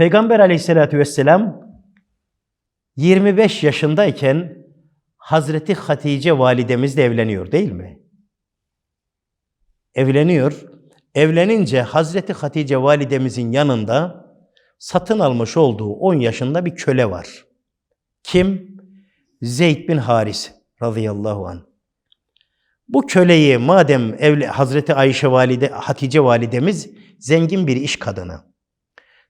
Peygamber aleyhissalatü vesselam 25 yaşındayken Hazreti Hatice validemizle evleniyor değil mi? Evleniyor. Evlenince Hazreti Hatice validemizin yanında satın almış olduğu 10 yaşında bir köle var. Kim? Zeyd bin Haris radıyallahu anh. Bu köleyi madem evli, Hazreti Ayşe valide, Hatice validemiz zengin bir iş kadını.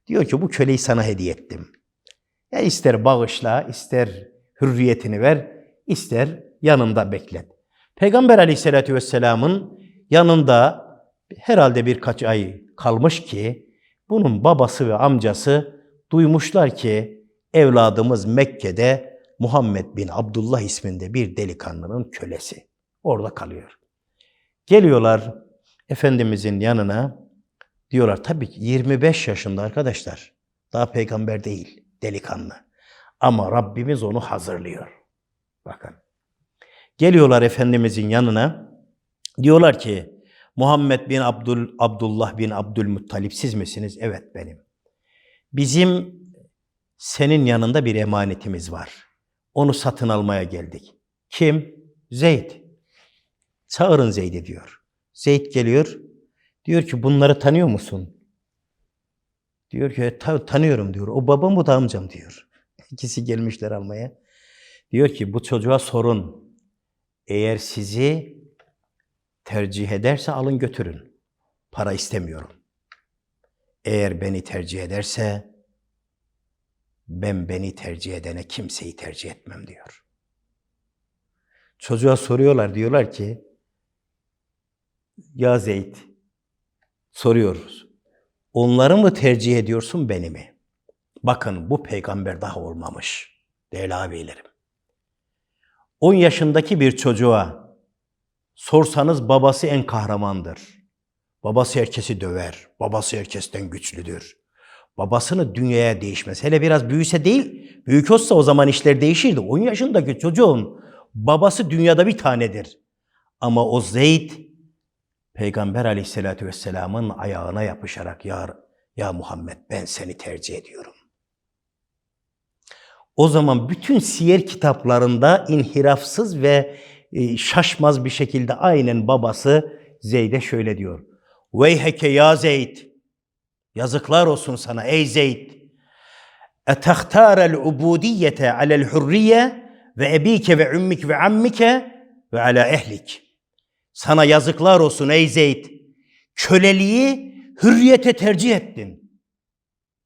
Diyor ki bu köleyi sana hediye ettim. Ya ister bağışla, ister hürriyetini ver, ister yanında beklet. Peygamber aleyhissalatü vesselamın yanında herhalde birkaç ay kalmış ki bunun babası ve amcası duymuşlar ki evladımız Mekke'de Muhammed bin Abdullah isminde bir delikanlının kölesi. Orada kalıyor. Geliyorlar Efendimizin yanına diyorlar tabii ki 25 yaşında arkadaşlar. Daha peygamber değil, delikanlı. Ama Rabbimiz onu hazırlıyor. Bakın. Geliyorlar Efendimizin yanına. Diyorlar ki Muhammed bin Abdul Abdullah bin Abdülmuttalip siz misiniz? Evet benim. Bizim senin yanında bir emanetimiz var. Onu satın almaya geldik. Kim? Zeyd. Çağırın Zeyd'i diyor. Zeyd geliyor. Diyor ki bunları tanıyor musun? Diyor ki "Ta- tanıyorum diyor. O babam bu da amcam diyor. İkisi gelmişler almaya. Diyor ki bu çocuğa sorun. Eğer sizi tercih ederse alın götürün. Para istemiyorum. Eğer beni tercih ederse ben beni tercih edene kimseyi tercih etmem diyor. Çocuğa soruyorlar diyorlar ki ya Zeyd soruyoruz. Onları mı tercih ediyorsun beni mi? Bakın bu peygamber daha olmamış. Değerli abilerim. 10 yaşındaki bir çocuğa sorsanız babası en kahramandır. Babası herkesi döver. Babası herkesten güçlüdür. Babasını dünyaya değişmez. Hele biraz büyüse değil, büyük olsa o zaman işler değişirdi. 10 yaşındaki çocuğun babası dünyada bir tanedir. Ama o Zeyd Peygamber aleyhissalatü vesselamın ayağına yapışarak ya, ya Muhammed ben seni tercih ediyorum. O zaman bütün siyer kitaplarında inhirafsız ve e, şaşmaz bir şekilde aynen babası Zeyd'e şöyle diyor. Veyheke ya Zeyd. Yazıklar olsun sana ey Zeyd. Etahtarel ubudiyete alel hurriye ve ebike ve ümmik ve ammike ve ala ehlik. Sana yazıklar olsun ey Zeyd. Köleliği hürriyete tercih ettin.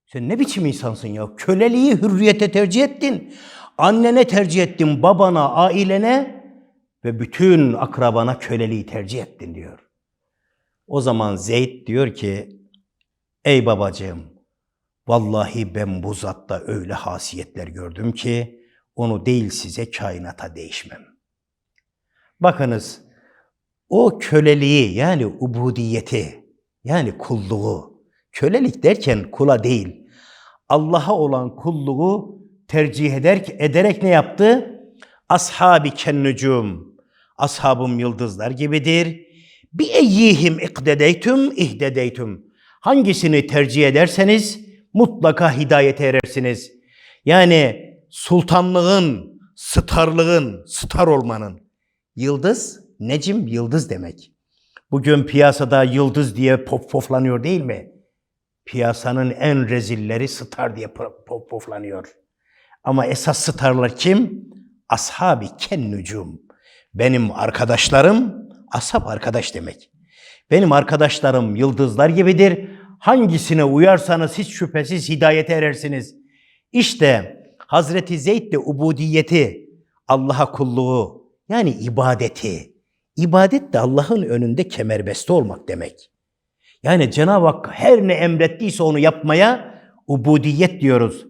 Sen ne biçim insansın ya? Köleliği hürriyete tercih ettin. Annene tercih ettin, babana, ailene ve bütün akrabana köleliği tercih ettin diyor. O zaman Zeyd diyor ki, ey babacığım, vallahi ben bu zatta öyle hasiyetler gördüm ki onu değil size kainata değişmem. Bakınız, o köleliği yani ubudiyeti yani kulluğu, kölelik derken kula değil, Allah'a olan kulluğu tercih eder, ederek ne yaptı? Ashabi kennucum, ashabım yıldızlar gibidir. Bi eyyihim ikdedeytüm ihdedeytüm. Hangisini tercih ederseniz mutlaka hidayete erersiniz. Yani sultanlığın, starlığın, star olmanın. Yıldız, necim yıldız demek. Bugün piyasada yıldız diye pop poflanıyor değil mi? Piyasanın en rezilleri star diye pop poflanıyor. Ama esas starlar kim? Ashabi ken nucum. Benim arkadaşlarım, ashab arkadaş demek. Benim arkadaşlarım yıldızlar gibidir. Hangisine uyarsanız hiç şüphesiz hidayete erersiniz. İşte Hazreti Zeyd de ubudiyeti, Allah'a kulluğu, yani ibadeti. İbadet de Allah'ın önünde kemerbeste olmak demek. Yani Cenab-ı Hak her ne emrettiyse onu yapmaya ubudiyet diyoruz.